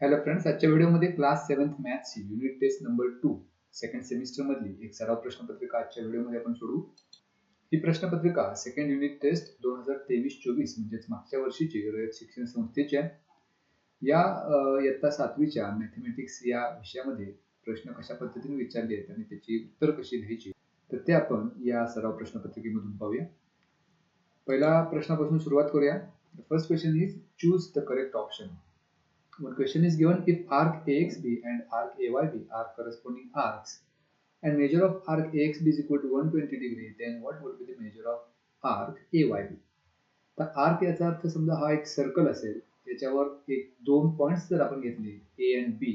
Hello friends आजच्या व्हिडिओमध्ये class seventh मॅथ्सची unit test number two second semester मधली एक सराव प्रश्नपत्रिका आजच्या व्हिडिओमध्ये आपण सोडू ही प्रश्नपत्रिका सेकंड युनिट टेस्ट दोन हजार तेवीस चोवीस म्हणजेच मागच्या वर्षीची रयत शिक्षण संस्थेच्या या इयत्ता सातवीच्या मॅथमॅटिक्स या विषयामध्ये प्रश्न कशा पद्धतीने विचारले आहेत आणि त्याची उत्तर कशी द्यायची तर ते आपण या सराव प्रश्नपत्रिकेमधून पाहूया. पहिला प्रश्नापासून सुरुवात करूया. First question is choose the correct option One question is given if arc AXB and arc AYB are corresponding arcs and measure of arc AXB is equal to 120 degree then what would be the measure of arc AYB तर arc याचा अर्थ समजा हा एक circle असेल त्याच्यावर एक दोन पॉइंट्स जर आपण घेतले ए अँड बी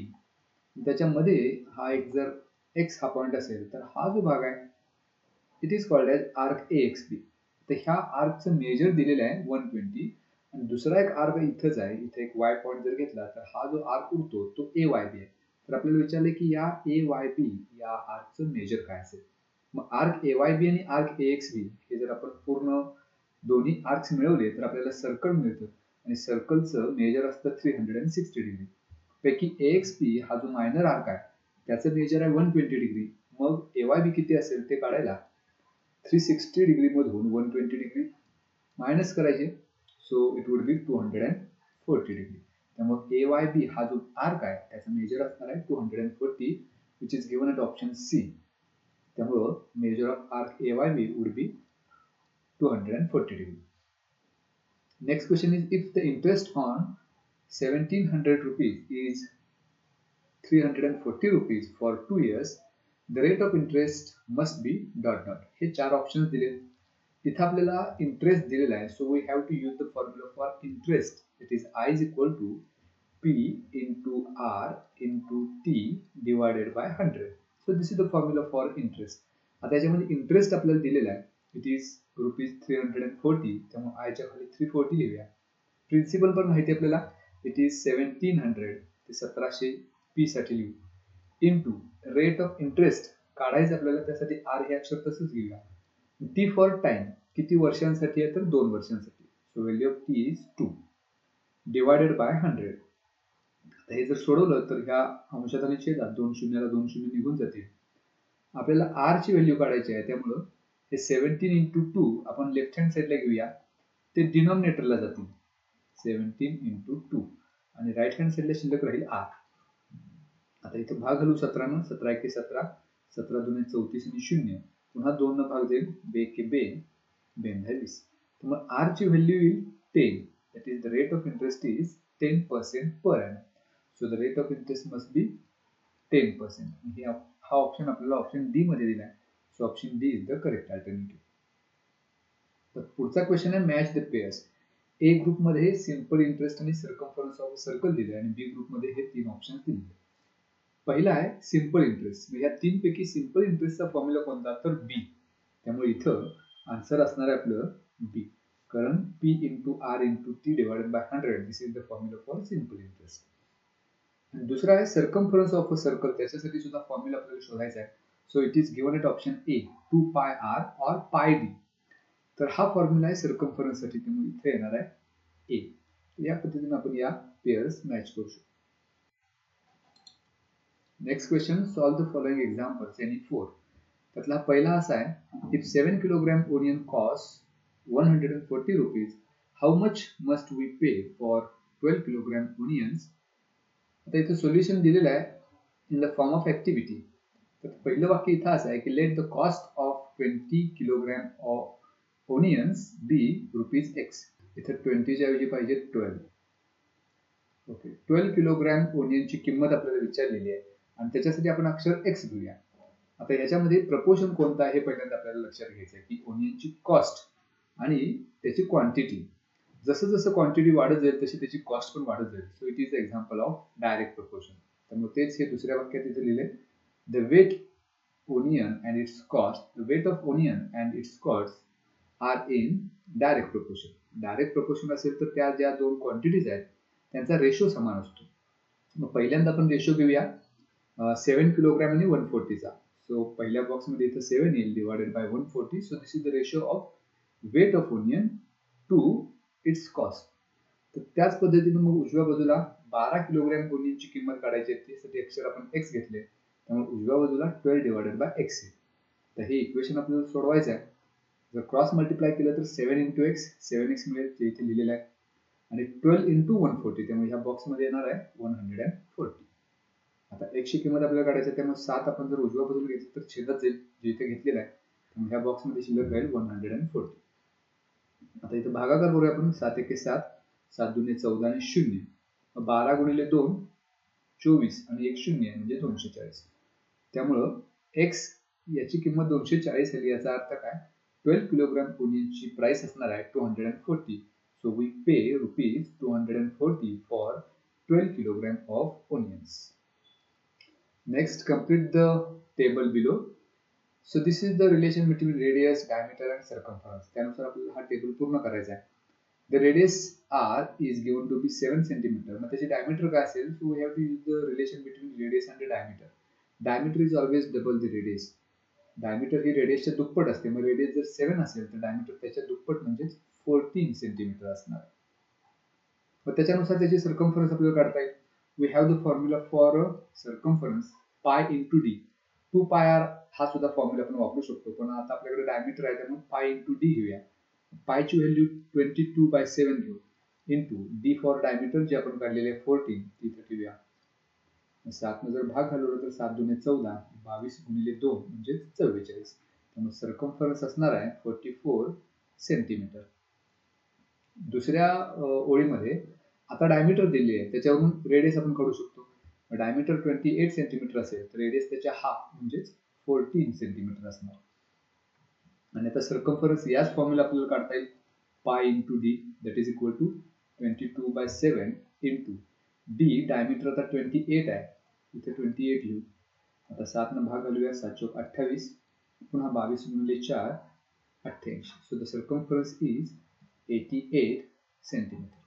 त्याच्यामध्ये हा एक जर एक्स हा पॉइंट असेल तर हा जो भाग आहे it is called as arc A X B तर ह्या आर्कचं मेजर दिलेलं आहे वन ट्वेंटी दुसरा एक आर्क इथंच आहे. इथे एक वाय पॉईंट जर घेतला तर हा जो आर्क उरतो तो ए वाय बी आहे. तर आपल्याला विचारलं की या ए वाय बी या आर्कचं मेजर काय असेल? मग आर्क ए वाय बी आणि आर्क ए एक्स बी हे जर आपण पूर्ण दोन्ही आर्क्स मिळवले तर आपल्याला सर्कल मिळतं. आणि सर्कलचं मेजर असतं three hundred and sixty degree पैकी ए एक्स बी हा जो मायनर आर्क आहे त्याचं मेजर आहे वन ट्वेंटी डिग्री मग ए वाय बी किती असेल ते काढायला थ्री सिक्स्टी डिग्रीमधून वन ट्वेंटी डिग्री मायनस करायचे. So it would be two hundred and forty degree त्यामुळे ए वाय बी हा जो आर्क आहे त्याचा मेजर असणार आहे two hundred and forty which is given at option C त्यामुळं major of arc A Y B would be two hundred and forty degree next question is if the interest on seventeen hundred rupees is three hundred and forty rupees for two years the rate of interest must be dot dot हे चार options दिले तिथं आपल्याला interest दिलेला आहे. So we have to use the formula for interest it is I is equal to P into R into T divided by hundred so this is the formula for interest आता याच्यामध्ये interest आपल्याला दिलेला आहे. It is rupees three hundred and forty त्यामुळे आयच्या खाली three forty लिहूया. Principal पण माहिती आपल्याला. इट इज सेवन्टीन हंड्रेड ते सतराशे पी साठी लिहू. इंटू रेट ऑफ इंटरेस्ट काढायचं आपल्याला त्यासाठी आर हे अक्षर तसंच घेऊया टी फॉर टाइम किती वर्षांसाठी आहे तर दोन वर्षांसाठी so value of T is two divided by hundred आता हे जर सोडवलं तर ह्या अंशात आणि छेदात दोन शून्याला दोन शून्य निघून जातील आपल्याला आर ची व्हॅल्यू काढायची आहे त्यामुळं हे सेव्हन्टीन इंटू टू आपण लेफ्ट हँड साईडला घेऊया. ते डिनॉमिनेटरला जातील. सेव्हन्टीन इंटू टू आणि राईट हँड साईडला शिल्लक राहील आर आता इथं भाग घालू सतरानं सतरा एके सतरा सतरा दोन चौतीस आणि शून्य. पुन्हा दोन भाग जाईल बे के बे बेन वीस. तर मग आर ची व्हॅल्यू येईल ten that is the rate of interest is ten percent per an so the rate of interest must be ten percent हे हा ऑप्शन आपल्याला ऑप्शन डी मध्ये दिला आहे so option D is the correct alternative तर पुढचा question आहे match the pairs A ग्रुपमध्ये सिंपल इंटरेस्ट आणि सर्कम्फरन्स ऑफ सर्कल दिले आणि बी ग्रुपमध्ये हे तीन ऑप्शन दिले पहिला आहे सिंपल इंटरेस्ट या तीन पैकी सिंपल इंटरेस्टचा फॉर्म्युला कोणता? तर बी त्यामुळे इथं आन्सर असणार आहे आपलं बी कारण P into R into T divided by hundred this is the formula for simple interest आणि दुसरा आहे सर्कम्फरन्स ऑफ अ सर्कल त्याच्यासाठी सुद्धा फॉर्म्युला आपल्याला शोधायचा आहे. So it is given at option A two pi R or pi D तर हा फॉर्म्युला आहे सर्कम्फरन्ससाठी. त्यामुळे इथे येणार आहे ए या पद्धतीने आपण या पेयर्स मॅच करू शकतो. Next question solve the following examples any four त्यातला पहिला असा आहे if seven kilogram onion cost one hundred and forty rupees how much must we pay for twelve kilogram onions आता इथं सोल्युशन दिलेलं आहे in the form of activity तर पहिलं वाक्य इथं असं आहे की let the cost of twenty kilogram of onions be rupees X इथं ट्वेंटीच्या ऐवजी पाहिजे ट्वेल्व ओके ट्वेल्व किलोग्रॅम ओनियनची किंमत आपल्याला विचारलेली आहे. आणि त्याच्यासाठी आपण अक्षर एक्स घेऊया. आता याच्यामध्ये प्रपोशन कोणतं आहे हे पहिल्यांदा आपल्याला लक्षात घ्यायचं आहे की ओनियनची कॉस्ट आणि त्याची क्वांटिटी जसं जसं क्वांटिटी वाढत जाईल तशी त्याची कॉस्ट पण वाढत जाईल. So it is a example of direct proportion त्यामुळे तेच हे दुसऱ्या वाक्यात इथे लिहिले the weight onion and its cost the weight of onion and its cost are in direct proportion direct proportion असेल तर त्या ज्या दोन क्वांटिटीज आहेत त्यांचा रेशो समान असतो. मग पहिल्यांदा आपण रेशो घेऊया. सेवन किलोग्रॅम आणि वन फोर्टीचा सो पहिल्या बॉक्समध्ये इथं सेवन येईल divided by one forty so this is the ratio of weight of onion to its cost तर त्याच पद्धतीने मग उजव्या बाजूला बारा किलोग्रॅम ओनियनची किंमत काढायची आहे त्यासाठी अक्षर आपण एक्स घेतले. त्यामुळे उजव्या बाजूला ट्वेल्व डिवायडेड बाय एक्स तर हे इक्वेशन आपल्याला सोडवायचं आहे. जर क्रॉस मल्टिप्लाय केलं तर seven into X seven X मिळेल ते इथे लिहिलेलं आहे. आणि ट्वेल्व इंटू वन फोर्टी त्यामुळे ह्या बॉक्समध्ये येणार आहे वन हंड्रेड अँड फोर्टी आता एकशे किंमत आपल्याला काढायची त्यामुळे सात आपण जर उजव्या बाजूला घेतली तर छेदत जाईल जे इथे घेतलेलं आहे. त्यामुळे ह्या बॉक्समध्ये शिल्लक राहील वन हंड्रेड अँड फोर्टी आता इथं भागाकार करूया आपण सात एके सात सात दुने चौदा आणि शून्य. बारा गुणिले दोन चोवीस आणि एक शून्य म्हणजे दोनशे चाळीस. त्यामुळं एक्स याची किंमत दोनशे चाळीस आली याचा अर्थ काय? ट्वेल्व किलोग्राम ओनियनची प्राइस असणार आहे two hundred and forty so we pay rupees two hundred and forty for twelve kilogram of onions Next, complete the table below. So this is the relation between radius diameter and circumference त्यानुसार आपल्याला हा table पूर्ण करायचा आहे the radius R is given to be seven centimetre मग त्याचे diameter काय असेल so we have to use the relation between radius and diameter diameter is always double the radius diameter ही रेडियसच्या दुप्पट असते मग रेडियस जर सेवन असेल तर डायमीटर त्याच्या दुप्पट म्हणजेच फोर्टीन सेंटीमीटर असणार मग त्याच्यानुसार त्याची सर्कमफरन्स आपल्याला काढता येईल we have the formula for circumference pi into d. 2 pi r हा सुद्धा फॉर्म्युला आपण वापरू शकतो. पण आता आपल्याकडे डायमीटर आहे त्यामुळे पाय इंटू डी घेऊया. पायची value twenty two by seven घेऊ. इंटू डी फॉर डायमीटर जे आपण काढलेले आहे फोर्टीन तिथे ठेवूया. सातनं जर भाग घालवला तर सात दोन चौदा बावीस गुणिले दोन म्हणजे चव्वेचाळीस. त्यामुळे सर्कम्फरन्स असणार आहे फोर्टी फोर सेंटीमीटर दुसऱ्या ओळीमध्ये आता डायमीटर दिली आहे. त्याच्यावरून रेडियस आपण काढू शकतो. डायमीटर ट्वेंटी एट सेंटीमीटर असेल तर रेडियस त्याच्या हाफ म्हणजेच फोर्टीन सेंटीमीटर असणार. आणि आता सर्कम्फरन्स याच फॉर्म्युला आपल्याला काढता येईल. Pi into D that is equal to twenty two by seven into D diameter आता ट्वेंटी एट आहे. इथे ट्वेंटी एट लिहू. आता सातनं भाग घालूया सात चौक अठ्ठावीस. पुन्हा बावीस गुणिले चार अठ्ठ्याऐंशी. So the circumference is eighty eight centimeter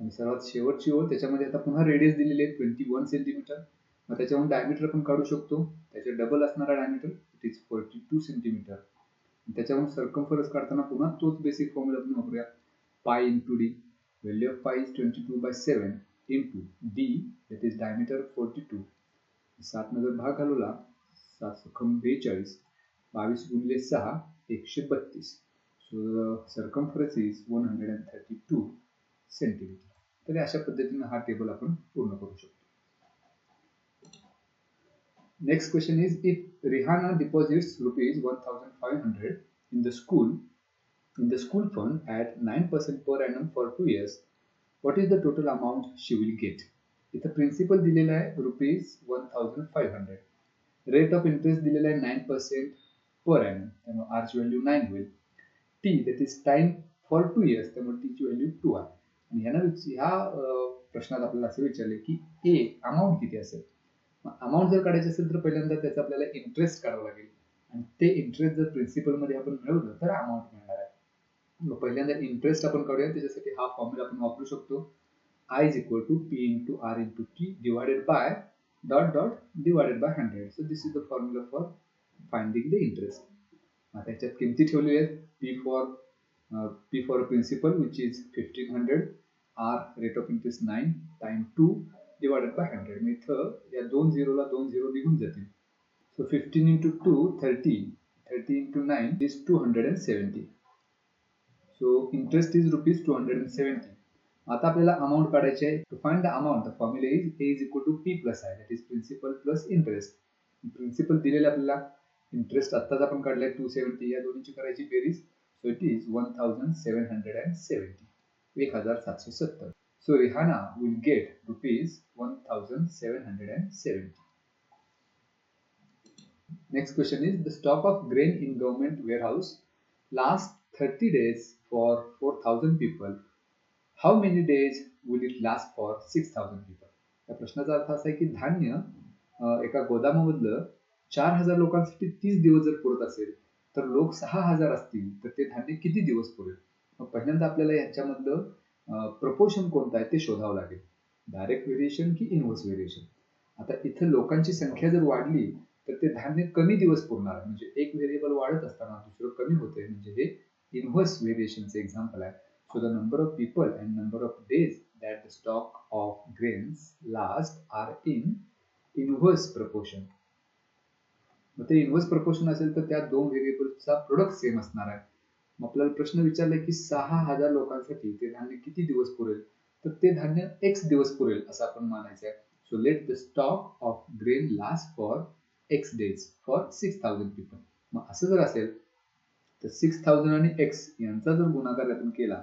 आणि सर्वात शेवटची ओळ. त्याच्यामध्ये आता पुन्हा रेडियस दिलेली आहे ट्वेंटी वन सेंटीमीटर मग त्याच्यावरून डायमीटर पण काढू शकतो. त्याच्या डबल असणारा diameter it is forty two centimeter त्याच्यावरून सर्कम्फरन्स काढताना पुन्हा तोच बेसिक फॉर्म्युला आपण वापरूया. Pi into D value of pi is twenty two by seven into D that is diameter forty two सात जर भाग घालवला सात सखम बेचाळीस बावीस गुणिले सहा एकशे बत्तीस. So circumference is one hundred and thirty two centimeter तरी अशा पद्धतीने हा टेबल आपण पूर्ण करू शकतो next question is if Rihana deposits rupees one thousand five hundred in the school in the school fund at nine percent per annum for two years what is the total amount she will get इथं principal दिलेला आहे rupees one thousand five hundred rate of interest दिलेला आहे nine percent per annum त्यामुळे आरची value nine होईल T that is time for two years त्यामुळे टीची व्हॅल्यू टू आहे आणि ह्यानं ह्या प्रश्नात आपल्याला असं विचारले की ए अमाऊंट किती असेल? अमाऊंट जर काढायची असेल तर पहिल्यांदा त्याचा आपल्याला इंटरेस्ट काढावा लागेल. आणि ते इंटरेस्ट जर प्रिन्सिपलमध्ये आपण मिळवलं तर अमाऊंट मिळणार आहे. मग पहिल्यांदा इंटरेस्ट आपण काढूया त्याच्यासाठी हा फॉर्म्युला आपण वापरू शकतो. I is equal to P into R into T divided by dot dot divided by hundred so this is the formula for finding the interest आता ह्याच्यात किमती ठेवलेली आहेत. P for P for principal which is fifteen hundred R rate of interest nine time two divided by hundred मी इथं या दोन झिरोला दोन झिरो निघून जातील. So fifteen into two thirty thirty into nine is two hundred and seventy so interest is rupees two hundred and seventy आता आपल्याला amount काढायची आहे. To find the amount the formula is A is equal to P plus I that is principal plus interest principal दिलेलं आपल्याला. Interest आत्ताच आपण काढलाय to seventy या दोन्हीची करायची बेरीज. So it is one thousand seven hundred and seventy एक हजार सातशे सत्तर. So Rihana will get rupees one thousand seven hundred and seventy next question is the stock of grain in government warehouse last thirty days for four thousand people how many days will it last for six thousand people या प्रश्नाचा अर्थ असा आहे की धान्य एका गोदामामधलं चार हजार लोकांसाठी तीस दिवस जर पुरत असेल तर लोक सहा हजार असतील तर ते धान्य किती दिवस पुरेल? मग पहिल्यांदा आपल्याला याच्यामधलं प्रपोर्शन कोणतं आहे ते शोधावं लागेल. डायरेक्ट व्हेरिएशन की इनव्हर्स व्हेरिएशन आता इथं लोकांची संख्या जर वाढली तर ते धान्य कमी दिवस पुरणार आहे. म्हणजे एक व्हेरिएबल वाढत असताना दुसरं कमी होते म्हणजे हे इनव्हर्स व्हेरिएशनचे एक्झाम्पल आहे. So the number of people and number of days that the stock of grains last are in inverse proportion. मग ते इन्व्हर्स प्रपोर्शन असेल तर त्या दोन व्हेरिएबल्सचा प्रोडक्ट सेम असणार आहे. आपल्याला प्रश्न विचारला की सहा हजार लोकांसाठी ते धान्य किती दिवस पुरेल? तर ते धान्य एक्स दिवस पुरेल असं आपण मानायचं आहे. So let the stock of grain last for X days for six thousand people मग असं जर असेल तर सिक्स थाउजंड आणि एक्स यांचा जर गुणाकार आपण केला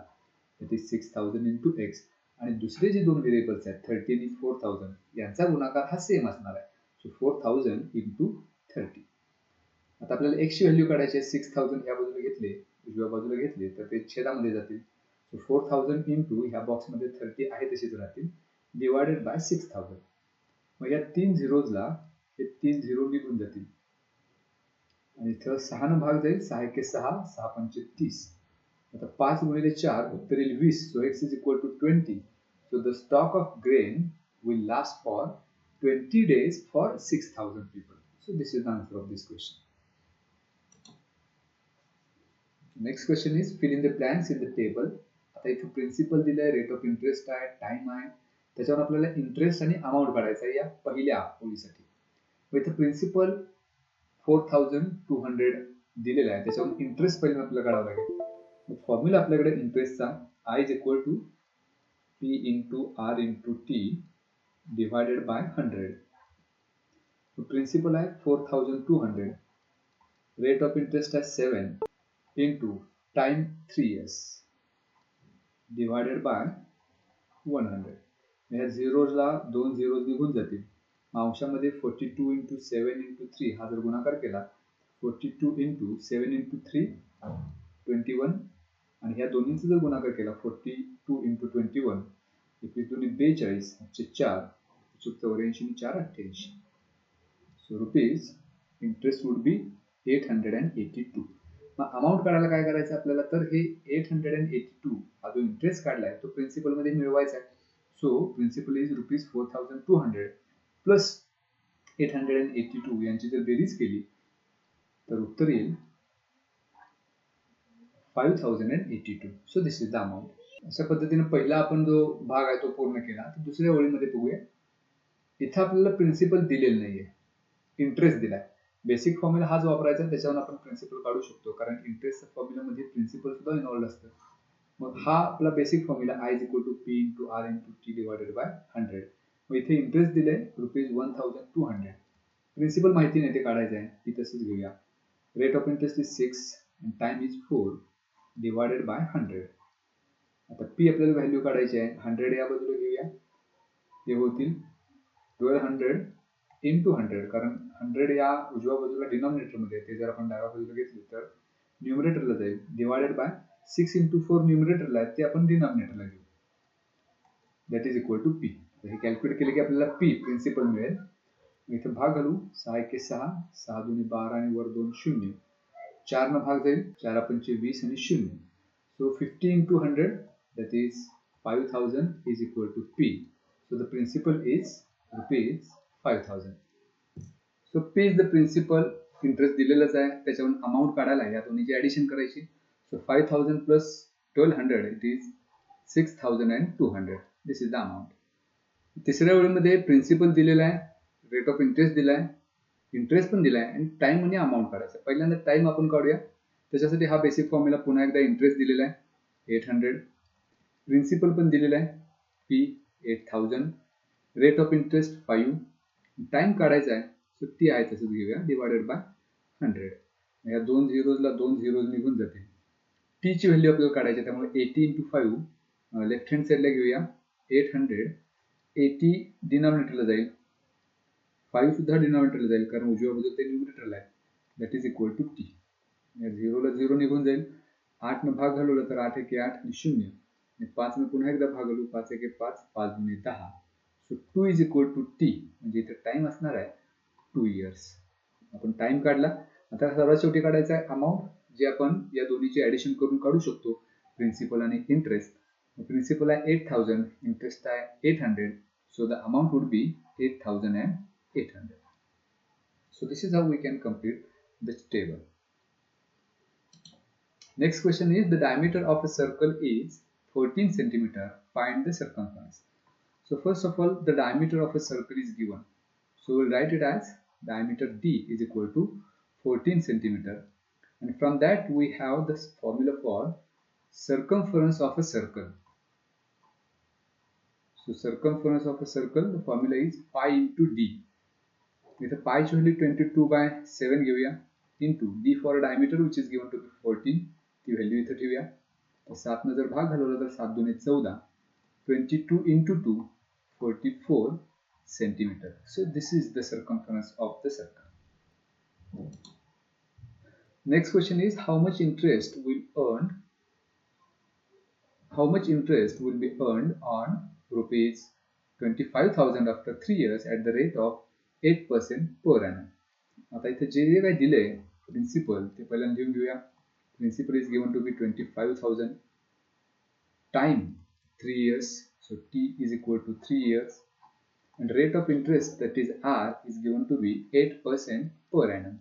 तर ते सिक्स थाउजंड इंटू एक्स आणि दुसरे जे दोन व्हेरिएबल्स आहेत थर्टी आणि फोर थाउजंड यांचा गुणाकार हा सेम असणार आहे. So four thousand into thirty आता आपल्याला एक्सची व्हॅल्यू काढायची आहे सिक्स थाउजंड या बाजूला घेतले उजव्या बाजूला घेतले तर ते छेदामध्ये जातील. So four thousand into ह्या बॉक्समध्ये थर्टी आहे तशीच राहतील. डिवायडेड बाय सिक्स थाउजंड मग या तीन झिरोजला हे तीन झिरो निघून जातील. आणि इथं सहानं भाग जाईल. सहा एके सहा सहा पंचे तीस. आता पाच गुणिले चार उत्तर येईल वीस. So X is equal to twenty so the stock of grain will last for twenty days for six thousand people so this is the answer of this question next question is fill in the blanks in the table आता इथं principal दिलंय rate of interest आहे time आहे. त्याच्यावर आपल्याला interest आणि amount काढायचा आहे या पहिल्या ओळीसाठी. मग इथं principal four thousand two hundred दिलेला आहे. त्याच्यावर इंटरेस्ट पहिले आपल्याला काढावं लागेल. फॉर्म्युला आपल्याकडे इंटरेस्टचा I is equal to P into R into T divided by hundred principal आहे four thousand two hundred rate of interest आहे seven into time 3 years divided by 100 या झिरोजला दोन झिरोज निघून जातील. अंशामध्ये forty two into seven into three हा जर गुणाकार केला forty two into seven into three twenty one आणि ह्या दोन्हींचा जर गुणाकार केला forty two into twenty one एकवीस दोन्ही बेचाळीस आठशे चार चूक चौऱ्याऐंशी आणि चार अठ्ठ्याऐंशी. So rupees interest would be eight hundred and eighty two मग अमाऊंट काढायला काय करायचं आपल्याला? तर हे eight hundred and eighty two हा जो इंटरेस्ट काढलाय तो प्रिन्सिपलमध्ये मिळवायचा आहे. So principal is rupees four thousand two hundred plus eight hundred and eighty two यांची जर बेरीज केली तर उत्तर येईल five thousand and eighty two so this is the amount अशा पद्धतीने पहिला आपण जो भाग आहे तो पूर्ण केला. तर दुसऱ्या ओळीमध्ये बघूया. इथं आपल्याला प्रिन्सिपल दिलेलं नाहीये. इंटरेस्ट दिलाय. बेसिक फॉर्म्युला हाच वापरायचा त्याच्यावर आपण प्रिन्सिपल काढू शकतो. कारण इंटरेस्ट फॉर्म्युलामध्ये प्रिन्सिपल सुद्धा इन्व्हॉल्ड असतं. मग हा आपला basic formula I is equal to P into R into T divided by hundred मग इथे इंटरेस्ट दिले rupees one thousand two hundred principal माहिती नाही ते काढायचं आहे. ती तसंच घेऊया. Rate of interest is six and time is four divided by hundred आता पी आपल्याला व्हॅल्यू काढायची आहे. हंड्रेड या बाजूला घेऊया. हे होतील ट्वेल्व हंड्रेड इंटू हंड्रेड कारण हंड्रेड या उजव्या बाजूला डिनॉमिनेटरमध्ये ते जर आपण डाव्या बाजूला घेतले तर न्यूमरेटरला जाईल. Divided by six into four न्युमरेटरला आहे ते आपण डिनॉमिनेटरला घेऊ. That is equal to P हे कॅल्क्युलेट केले की आपल्याला पी प्रिन्सिपल मिळेल. इथे भाग घालू. सहा एके सहा. सहा दोन्ही बारा आणि वर दोन शून्य. चार न भाग जाईल. चार पंचे वीस आणि शून्य. So fifty into hundred that is five thousand is equal to P so the principal is rupees five thousand so P is the principal interest दिलेलाच आहे. त्याच्यावरून अमाऊंट काढायला या दोन्हीची ॲडिशन करायची. So five thousand plus twelve hundred it is six thousand and two hundred this is the amount तिसऱ्या वेळेमध्ये principal दिलेला आहे. रेट ऑफ इंटरेस्ट दिला आहे. इंटरेस्ट पण दिला आहे. आणि टाईम आणि अमाऊंट काढायचा पहिल्यांदा टाईम आपण काढूया. त्याच्यासाठी हा बेसिक फॉर्म्युला पुन्हा एकदा इंटरेस्ट दिलेला आहे. एट हंड्रेड प्रिन्सिपल पण दिलेला आहे. P eight thousand rate of interest five time काढायचा आहे. सो ती आहे तसंच घेऊया डिवायडेड बाय हंड्रेड या दोन झिरोजला दोन झिरोज निघून जाते टीची व्हॅल्यू आपल्याला काढायची त्यामुळे eighty into five left hand साईडला घेऊया एट हंड्रेड एटी डिनॉमिनेटरला जाईल. फाईव्ह सुद्धा डिनॉमिनेटरला जाईल कारण उजव्या बाजूला ते न्युमिनेटरला आहे. That is equal to T या झिरोला झिरो निघून जाईल. आठनं भाग घालवलं तर आठ एके आठ आणि शून्य. आणि पाचनं पुन्हा एकदा भाग घालू पाच एके पाच पाच दोन्ही दहा. So two is equal to T म्हणजे इथे टाइम असणार आहे. टू इयर्स आपण टाइम काढला. आता सर्वात शेवटी काढायचा आहे अमाऊंट जे आपण या दोन्हीची ॲडिशन करून काढू शकतो. प्रिन्सिपल आणि इंटरेस्ट प्रिन्सिपल आहे एट थाउजंड इंटरेस्ट आहे eight hundred so the amount would be eight thousand and eight hundred so this is how we can complete the table next question is the diameter of a circle is 14 centimeter find the circumference. So first of all, the diameter of a circle is given. So we'll write it as diameter D is equal to 14 centimeter. And from that we have the formula for circumference of a circle. So circumference of a circle, the formula is pi into D. इथं पायची value twenty two by seven घेऊया into D for diameter which is given to be fourteen ती value इथं ठेवूया तर सातनं जर भाग घालवला तर सात दोन चौदा twenty two into two forty four centimeter. So this is the circumference of the circle. Next question is how much interest will earn how much interest will be earned on rupees 25,000 after 3 years at the rate of 8% per annum. आता इथे जे जे काही दिले principal ते पहिल्यांदा लिहून घेऊया principal is given to be twenty five thousand time three years so T is equal to three years and rate of interest that is R is given to be 8% per annum.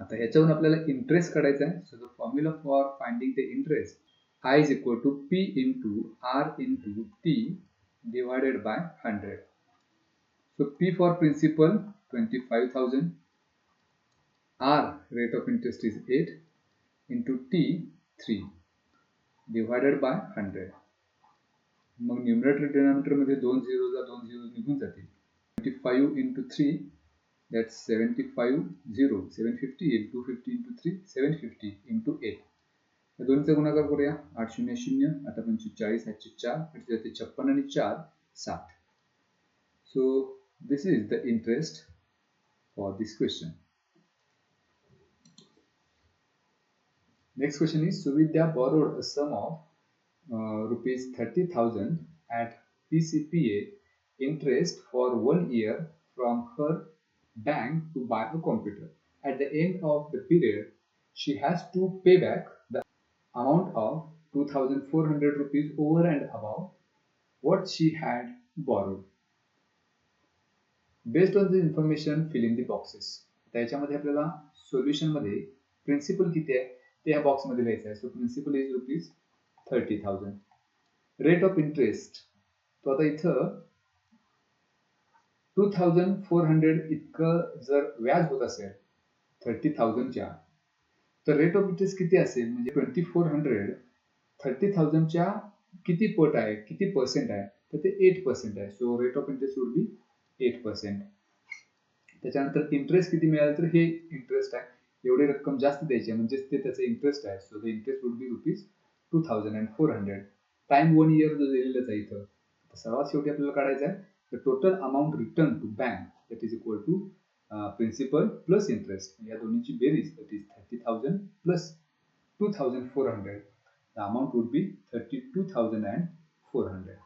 आता ह्याच्यावरून आपल्याला interest काढायचा आहे. So the formula for finding the interest I is equal to P into R into T divided by hundred so P for principal twenty five thousand R rate of interest is eight into T three divided by hundred मग numerator डिनॉमिनेटरमध्ये दोन झिरोला दोन zero निघून जातील. Twenty five into three that seventy five zero seven fifty eight two fifty into three seven fifty into eight या दोन्हीचा गुणाकार करूया. आठ शून्य शून्य आता पंचेचाळीस आठशे चार आठशे जाते छप्पन आणि चार सात. So this is the interest for this question next question is Suvidya borrowed a sum of uh, rupees 30,000 at PCPA interest for one year from her bank to buy a computer. At the end of the period, she has to pay back the amount of 2400 rupees over and above what she had borrowed. Based on the information, fill in the boxes. त्याच्यामध्ये आपल्याला सोल्युशनमध्ये principal किती आहे ते ह्या बॉक्समध्ये लिहायचं आहे so principal is rupees thirty thousand rate of interest तो आता इथं टू थाउजंड फोर हंड्रेड इतकं जर व्याज होत असेल थर्टी थाउजंडच्या तर रेट ऑफ इंटरेस्ट किती असेल? म्हणजे ट्वेंटी फोर हंड्रेड थर्टी थाउजंडच्या किती पट आहे? किती पर्सेंट आहे? तर ते एट पर्सेंट आहे. So rate of interest would be eight percent त्याच्यानंतर इंटरेस्ट किती मिळालं तर हे इंटरेस्ट आहे. एवढी रक्कम जास्त द्यायची आहे. म्हणजेच ते त्याचं इंटरेस्ट आहे. So the interest would be rupees two thousand and four hundred time one year जो दिलेलाच आहे इथं. सर्वात शेवटी आपल्याला काढायचं आहे the total amount return to bank that is equal to principal plus interest या दोन्हीची बेरीज that is thirty thousand plus two thousand four hundred the amount would be thirty two thousand and four hundred